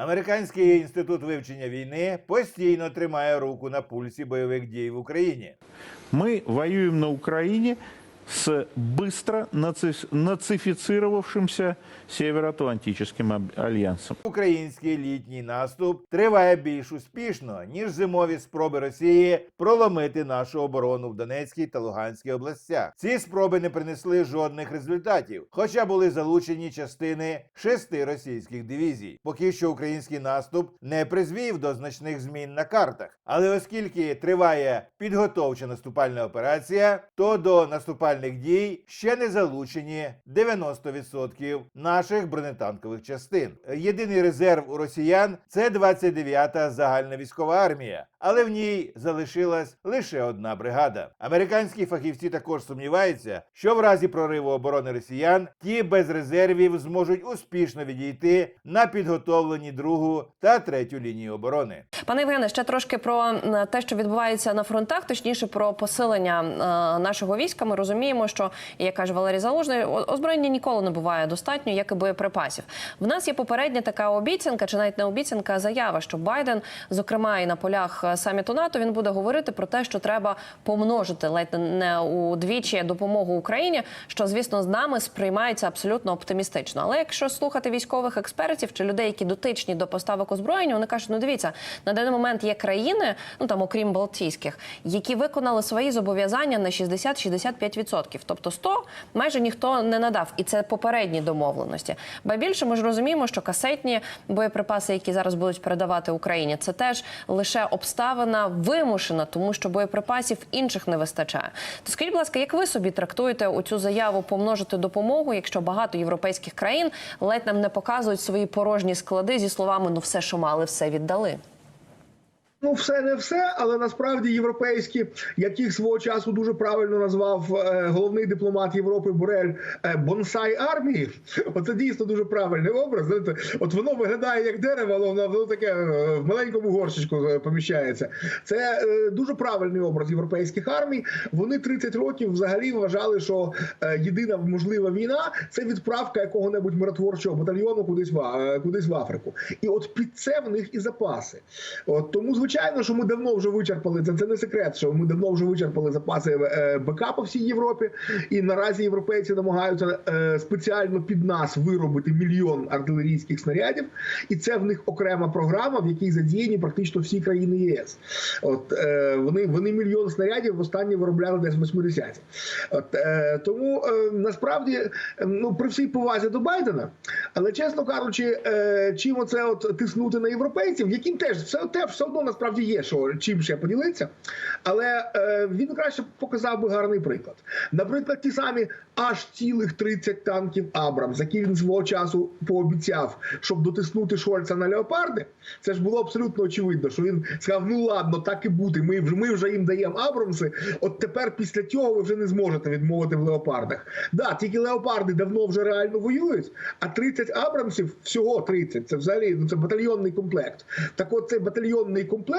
Американський інститут вивчення війни постійно тримає руку на пульсі бойових дій в Україні. Ми воюємо на Украине с быстро наци- нацифицировавшимся Североатлантическим альянсом. Український літній наступ триває більш успішно ніж зимові спроби Росії проломити нашу оборону в Донецькій та Луганській областях. Ці спроби не принесли жодних результатів, хоча були залучені частини шести російських дивізій. Поки що український наступ не призвів до значних змін на картах. Але оскільки триває підготовча наступальна операція, то до наступальних дій ще не залучені 90% наших бронетанкових частин. Єдиний резерв у росіян це 29-та загальна військова армія, але в ній залишилась лише одна бригада. Американські фахівці також сумніваються, що в разі прориву оборони росіян ті без резервів зможуть успішно відійти на підготовлені другу та третю лінію оборони. Пане Євгене, ще трошки про те, що відбувається на фронтах, точніше про посилення е, нашого війська. Ми розуміємо, що як каже Валерій Залужний, озброєння ніколи не буває достатньо, як і боєприпасів. В нас є попередня така обіцянка, чи навіть не обіцянка, а заява, що Байден, зокрема і на полях е, саміту НАТО, він буде говорити про те, що треба помножити ледь не удвічі допомогу Україні, що звісно з нами сприймається абсолютно оптимістично. Але якщо слухати військових експертів чи людей, які дотичні до поставок озброєння, вони кажуть, ну дивіться, на даний момент є країни, ну там окрім Балтійських, які виконали свої зобов'язання на 60-65%. Тобто 100 майже ніхто не надав, і це попередні домовленості. Ба більше ми ж розуміємо, що касетні боєприпаси, які зараз будуть передавати Україні, це теж лише обставина вимушена, тому що боєприпасів інших не вистачає. То скажіть, будь ласка, як ви собі трактуєте у цю заяву помножити допомогу, якщо багато європейських країн ледь нам не показують свої порожні склади зі словами ну все, що мали, все віддали. Ну, все не все, але насправді європейські, яких свого часу дуже правильно назвав е, головний дипломат Європи Борель е, бонсай армії. Оце дійсно дуже правильний образ. Знаєте, от воно виглядає як дерево, але воно, воно таке е, в маленькому горщичку поміщається. Це дуже правильний образ європейських армій. Вони 30 років взагалі вважали, що єдина можлива війна це відправка якого-небудь миротворчого батальйону кудись в кудись в Африку. І от під це в них і запаси. От тому, звичайно, що ми давно вже вичерпали це. Це не секрет, що ми давно вже вичерпали запаси е, БК по всій Європі, і наразі європейці намагаються е, спеціально під нас виробити мільйон артилерійських снарядів, і це в них окрема програма, в якій задіяні практично всі країни ЄС. От е, вони, вони мільйон снарядів востаннє виробляли десь в 80-ті. От тому насправді, ну при всій повазі до Байдена, але чесно кажучи, чим оце от тиснути на європейців, яким теж все те все одно насправді є, що чим ще поділитися. Але е, він краще показав би гарний приклад. Наприклад, ті самі аж цілих 30 танків Абрамс, які він свого часу пообіцяв, щоб дотиснути Шольца на леопарди. Це ж було абсолютно очевидно, що він сказав: ну ладно, так і бути. Ми вже ми вже їм даємо Абрамси. От тепер після цього ви вже не зможете відмовити в леопардах. Да, тільки леопарди давно вже реально воюють, а 30 Абрамсів всього 30. Це взагалі ну це батальйонний комплект. Так, от цей батальйонний комплект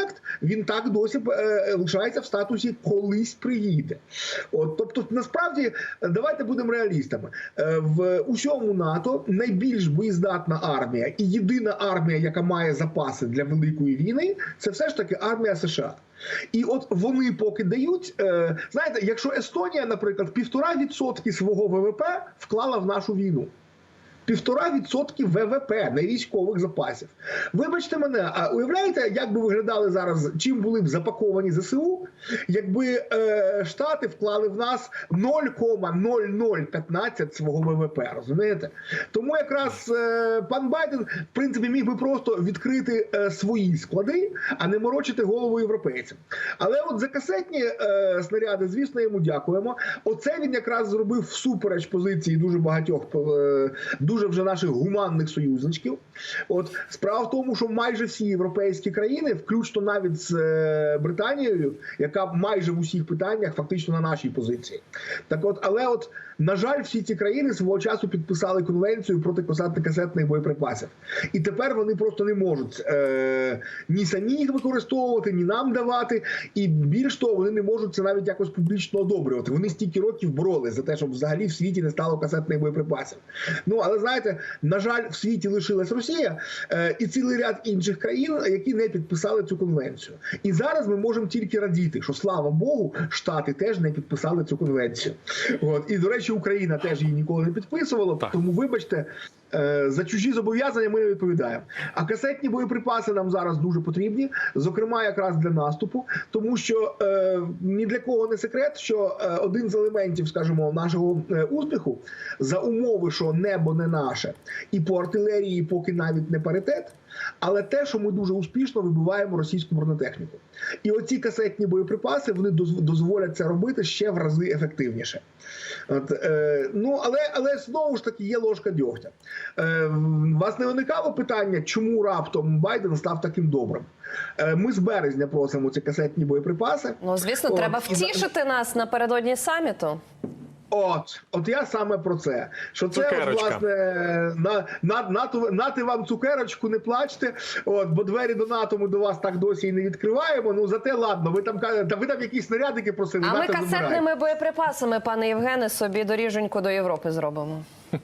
він так досі е, лишається в статусі колись приїде. От, тобто, насправді, давайте будемо реалістами. Е, в усьому НАТО найбільш боєздатна армія і єдина армія, яка має запаси для великої війни, це все ж таки армія США. І от вони поки дають, е, знаєте, якщо Естонія, наприклад, півтора відсотки свого ВВП вклала в нашу війну. Півтора відсотки ВВП не військових запасів. Вибачте мене, а уявляєте, як би виглядали зараз, чим були б запаковані ЗСУ, якби е, Штати вклали в нас 0,0015 свого ВВП, розумієте? Тому якраз е, пан Байден, в принципі, міг би просто відкрити е, свої склади, а не морочити голову європейцям. Але от за касетні е, снаряди, звісно, йому дякуємо. Оце він якраз зробив всупереч позиції дуже багатьох е, дуже вже наших гуманних союзничків. От справа в тому, що майже всі європейські країни, включно навіть з е, Британією, яка майже в усіх питаннях фактично на нашій позиції. Так, от, але от на жаль, всі ці країни свого часу підписали конвенцію проти касетних боєприпасів, і тепер вони просто не можуть е, ні самі їх використовувати, ні нам давати. І більш того, вони не можуть це навіть якось публічно одобрювати. Вони стільки років боролись за те, щоб взагалі в світі не стало касетних боєприпасів. Ну але знаєте, на жаль, в світі лишилась Росія е, і цілий ряд інших країн, які не підписали цю конвенцію. І зараз ми можемо тільки радіти, що слава Богу, штати теж не підписали цю конвенцію. От і до речі, Україна теж її ніколи не підписувала. Так. Тому, вибачте, за чужі зобов'язання ми не відповідаємо. А касетні боєприпаси нам зараз дуже потрібні, зокрема, якраз для наступу, тому що е, ні для кого не секрет, що е, один з елементів, скажімо, нашого е, успіху за умови, що небо не наше, і по артилерії поки навіть не паритет. Але те, що ми дуже успішно вибиваємо російську бронетехніку, і оці касетні боєприпаси вони дозволять це робити ще в рази ефективніше. От, е, ну але але знову ж таки є ложка дьогтя. Е, вас не виникало питання, чому раптом Байден став таким добрим? Е, ми з березня просимо ці касетні боєприпаси. Ну звісно, От, треба і втішити нас напередодні саміту. От, от я саме про це. Що це от, власне на, на, нати, нати вам цукерочку, не плачте. От, бо двері до НАТО ми до вас так досі і не відкриваємо. Ну зате ладно, ви там та ви там якісь снарядики просили. А ми касетними боєприпасами, пане Євгене, собі доріженьку до Європи зробимо.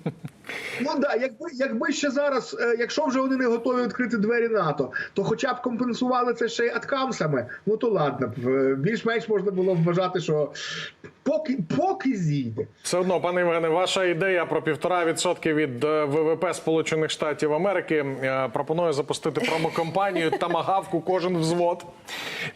Ну да, якби якби ще зараз, е, якщо вже вони не готові відкрити двері НАТО, то хоча б компенсували це ще й аткамсами. Ну то ладно, б, е, більш-менш можна було б вважати, що поки поки зійде. Все одно, пане Євгене, ваша ідея про півтора відсотки від е, ВВП Сполучених Штатів Америки е, пропонує запустити промокомпанію Тамагавку кожен взвод.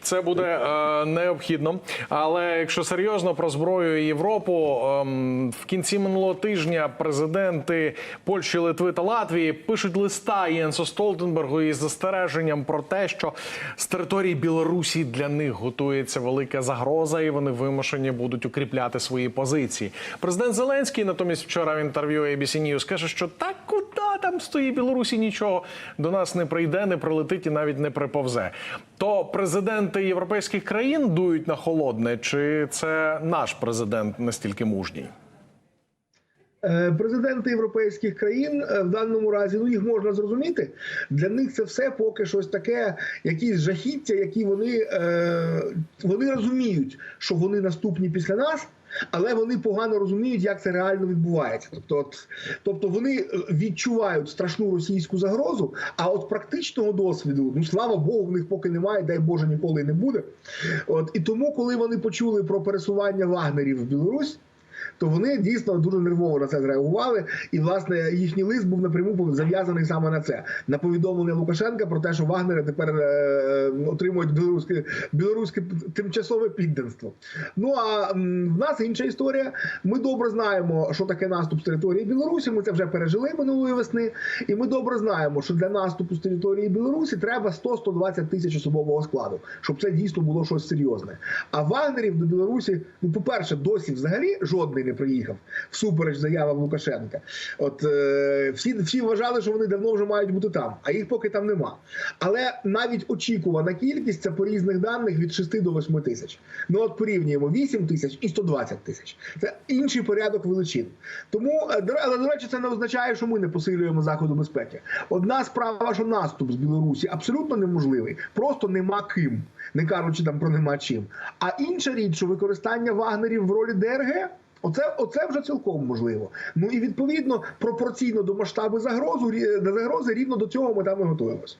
Це буде е, необхідно. Але якщо серйозно про зброю Європу, ем, в кінці минулого тижня президенти Польщі, Литви та Латвії пишуть листа Єнсу Столтенбергу із застереженням про те, що з території Білорусі для них готується велика загроза, і вони вимушені будуть укріпляти свої позиції. Президент Зеленський натомість вчора в інтерв'ю ABC News каже, що так куди там стоїть Білорусі нічого до нас не прийде, не прилетить і навіть не приповзе. То президенти європейських країн дують на холодне, чи це наш президент настільки мужній? Е, Президенти європейських країн е, в даному разі ну їх можна зрозуміти. Для них це все поки щось таке, якісь жахіття, які вони, е, вони розуміють, що вони наступні після нас. Але вони погано розуміють, як це реально відбувається. Тобто, от, тобто вони відчувають страшну російську загрозу, а от практичного досвіду, ну слава Богу, в них поки немає, дай Боже, ніколи не буде. От і тому, коли вони почули про пересування вагнерів в Білорусь, то вони дійсно дуже нервово на це зреагували. І власне їхній лист був напряму зав'язаний саме на це на повідомлення Лукашенка про те, що Вагнери тепер е, отримують білоруське білоруське тимчасове підданство. Ну а в нас інша історія. Ми добре знаємо, що таке наступ з території Білорусі. Ми це вже пережили минулої весни, і ми добре знаємо, що для наступу з території Білорусі треба 100-120 тисяч особового складу, щоб це дійсно було щось серйозне. А Вагнерів до Білорусі, ну по перше, досі взагалі жодний не приїхав всупереч заявам Лукашенка. От е, всі, всі вважали, що вони давно вже мають бути там, а їх поки там нема. Але навіть очікувана кількість це по різних даних від 6 до 8 тисяч. Ну от порівнюємо 8 тисяч і 120 тисяч. Це інший порядок величин. Тому е, але до речі, це не означає, що ми не посилюємо заходу безпеки. Одна справа, що наступ з Білорусі абсолютно неможливий, просто нема ким, не кажучи там про нема чим. А інша річ, що використання вагнерів в ролі ДРГ. Оце, оце вже цілком можливо. Ну і відповідно пропорційно до масштабу загрозу загрози рівно до цього ми там і готуємося.